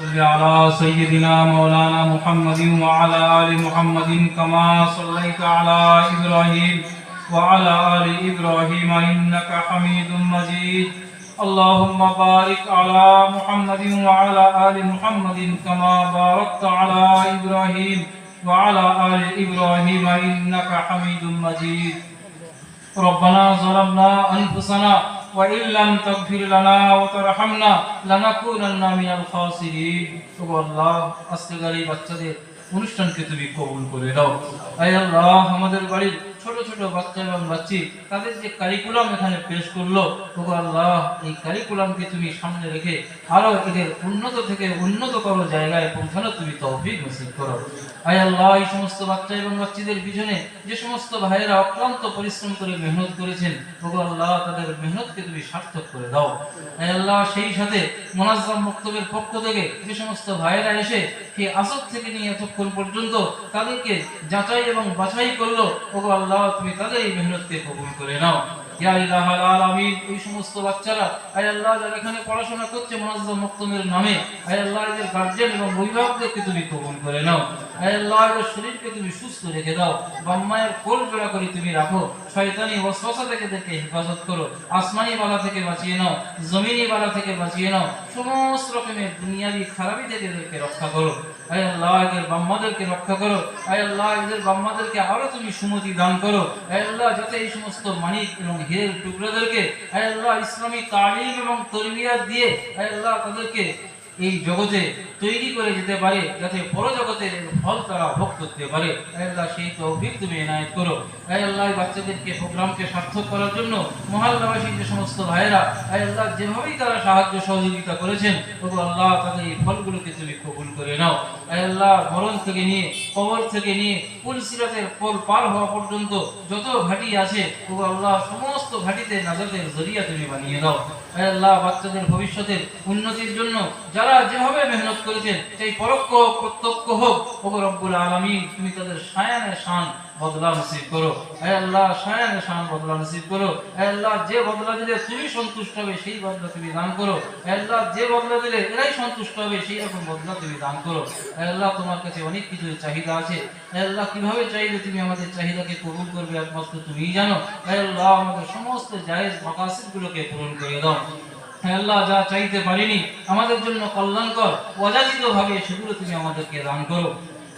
صل على سيدنا مولانا محمد وعلى آل محمد كما صليت على إبراهيم وعلى آل إبراهيم إنك حميد مجيد. اللهم بارك على محمد وعلى آل محمد كما باركت على إبراهيم وعلى آل إبراهيم إنك حميد مجيد. ربنا ظلمنا أنفسنا وإن لم تغفر لنا وترحمنا لنكونن من الخاسرين ওগো আল্লাহ আজকে গাড়ি বাচ্চাদের অনুষ্ঠানকে তুমি কবুল করে দাও আয় আল্লাহ, আমাদের বাড়ির ছোট ছোট বাচ্চা এবং বাচ্চি তাদের যে কারিকুলাম এখানে পেশ করল আল্লাহ, এই কারিকুলামকে তুমি সামনে রেখে আরও এদের উন্নত থেকে উন্নত করো জায়গায় পৌঁছানো তুমি তৌফিক নসিব করো। আয় আল্লাহ, এই সমস্ত বাচ্চা এবং বাচ্চিদের পিছনে যে সমস্ত ভাইয়েরা অক্লান্ত পরিশ্রম করে মেহনত করেছেন, ওগো আল্লাহ, তাদের মেহনতকে তুমি সার্থক করে দাও। আয় আল্লাহ, সেই সাথে মোনাজ্জাম বক্তব্যের পক্ষ থেকে যে সমস্ত ভাইয়েরা এসে এই আসর থেকে নিয়ে এতক্ষণ পর্যন্ত তাদেরকে যাচাই এবং বাছাই করল। ওগো আল্লাহ, তুমি তাদের এই মেহনতকে কবুল করে নাও। এই সমস্ত বাচ্চারা, আয় আল্লাহ, যারা এখানে পড়াশোনা করছে, মোনাজ্জাম মক্তমের নামে, আয় আল্লাহ, এদের গার্জেন এবং অভিভাবকদেরকে তুমি কবুল করে নাও। শরীরকে তুমি সুস্থ রেখে দাও। বাম্মায়ের কোল জোড়া করে তুমি রাখো। শয়তানি ওয়াসওয়াসা থেকে এদেরকে হেফাজত করো। আসমানি বালা থেকে বাঁচিয়ে নাও। জমিনি বালা থেকে বাঁচিয়ে নাও। সমস্ত রকমের দুনিয়াবি খারাপি থেকে এদেরকে রক্ষা করো। আয় আল্লাহ, এদের বাম্মাদেরকে রক্ষা করো। আয় আল্লাহ, এদের বাম্মাদেরকে আরও তুমি সুমতি দান করো। আয় আল্লাহ, যাতে এই সমস্ত মানিক এবং হীরের টুকরোদেরকে আয় আল্লাহ, ইসলামী তালিম এবং তরবিয়াত দিয়ে আয় আল্লাহ, তাদেরকে এই জগতে তৈরি করে যেতে পারে, যাতে পরজগতের ফল তারা ভোগ করতে পারে। আল্লাহ, সেই তৌফিক তুমি এনায়ত করো। আয় আল্লাহ বাচ্চাদেরকে প্রোগ্রামকে সার্থক করার জন্য মহল্লাবাসী যে সমস্ত ভাইয়েরা আয় আল্লাহ, যেভাবেই তারা সাহায্য সহযোগিতা করেছেন তবু আল্লাহ, তাদের এই ফলগুলোকে তুমি কবুল করে নাও। বাচ্চাদের ভবিষ্যতের উন্নতির জন্য যারা যেভাবে মেহনত করেছেন, সেই পরোক্ষ প্রত্যক্ষ হোক, ওগো রব্বুল আলামিন, তুমি তাদের সায়ানের শান বদলা নসিব করো। হে আল্লাহ শায়ানে শান বদলা নসিব করো। হে আল্লাহ যে বদলা দিলে তুমি সন্তুষ্ট হবে, সেই বদলা তুমি দান করো। হে আল্লাহ যে বদলা দিলে এরাই সন্তুষ্ট হবে, সেই রকম বদলা তুমি দান করো। হে আল্লাহ তোমার কাছে অনেক কিছু চাহিদা আছে। হে আল্লাহ কীভাবে চাইলে তুমি আমাদের চাহিদাকে কবুল করবে একমাত্র তুমিই জানো। হে আল্লাহ আমাদের সমস্ত জায়েজ মাকাসিদ গুলোকে পূরণ করে দাও। আল্লাহ যা চাইতে পারিনি আমাদের জন্য কল্যাণকর অযাচিত ভাবে সেগুলো তুমি আমাদেরকে দান করো।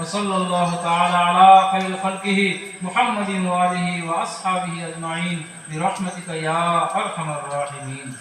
وصلى الله تعالى على خير خلقه محمد وآله وأصحابه أجمعين برحمتك يا أرحم الراحمين.